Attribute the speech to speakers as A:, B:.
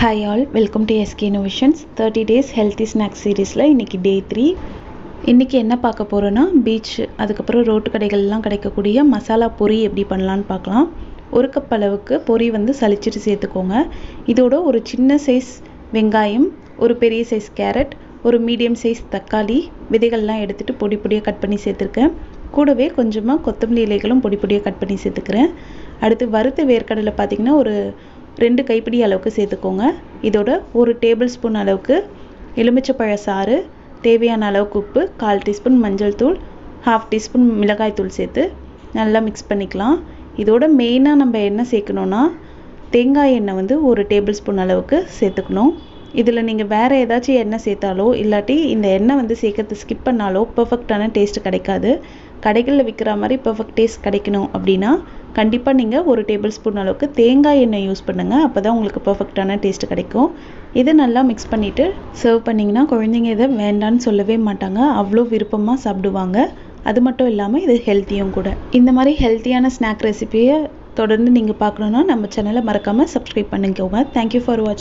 A: Hi all welcome to SK innovations thirty days healthy snacks சீரீஸில் இன்றைக்கி day three இன்றைக்கி என்ன பார்க்க போகிறோன்னா பீச் அதுக்கப்புறம் ரோட்டு கடைகள்லாம் கிடைக்கக்கூடிய மசாலா பொரி எப்படி பண்ணலான்னு பார்க்கலாம். ஒரு கப் அளவுக்கு பொரி வந்து சலிச்சிட்டு சேர்த்துக்கோங்க. இதோட ஒரு சின்ன சைஸ் வெங்காயம் ஒரு பெரிய சைஸ் கேரட் ஒரு மீடியம் சைஸ் தக்காளி விதைகள்லாம் எடுத்துகிட்டு பொடி பொடியாக கட் பண்ணி சேர்த்துருக்கேன். கூடவே கொஞ்சமாக கொத்தமல்லி இலைகளும் பொடி பொடியாக கட் பண்ணி சேர்த்துக்கிறேன். அடுத்து வறுத்த வேர்க்கடலை பார்த்திங்கன்னா ஒரு ரெண்டு கைப்பிடி அளவுக்கு சேர்த்துக்கோங்க. இதோட ஒரு டேபிள் ஸ்பூன் அளவுக்கு எலுமிச்சப்பழ சாறு தேவையான அளவுக்கு உப்பு கால் டீஸ்பூன் மஞ்சள் தூள் ஹாஃப் டீஸ்பூன் மிளகாய் தூள் சேர்த்து நல்லா மிக்ஸ் பண்ணிக்கலாம். இதோட மெயினாக நம்ம என்ன சேர்க்கணுன்னா தேங்காய் எண்ணெய் வந்து ஒரு டேபிள் ஸ்பூன் அளவுக்கு சேர்த்துக்கணும். இதில் நீங்கள் வேறு ஏதாச்சும் எண்ணெய் சேர்த்தாலோ இல்லாட்டி இந்த எண்ணெய் வந்து சேர்க்கறது ஸ்கிப் பண்ணாலோ பர்ஃபெக்டான டேஸ்ட் கிடைக்காது. கடைகளில் விற்கிற மாதிரி பர்ஃபெக்ட் டேஸ்ட் கிடைக்கணும் அப்படின்னா கண்டிப்பாக நீங்கள் ஒரு டேபிள் ஸ்பூன் அளவுக்கு தேங்காய் எண்ணெய் யூஸ் பண்ணுங்கள் அப்போ தான் உங்களுக்கு பர்ஃபெக்டான டேஸ்ட் கிடைக்கும். இதை நல்லா மிக்ஸ் பண்ணிவிட்டு சர்வ் பண்ணிங்கன்னா குழந்தைங்க இதை வேண்டான்னு சொல்லவே மாட்டாங்க. அவ்வளோ விருப்பமாக சாப்பிடுவாங்க. அது மட்டும் இல்லாமல் இது ஹெல்த்தியும் கூட. இந்த மாதிரி ஹெல்த்தியான ஸ்நாக் ரெசிபியை தொடர்ந்து நீங்கள் பார்க்கணுன்னா நம்ம சேனலை மறக்காமல் சப்ஸ்கிரைப் பண்ணிக்கோங்க தேங்க்யூ ஃபார் வாட்சிங்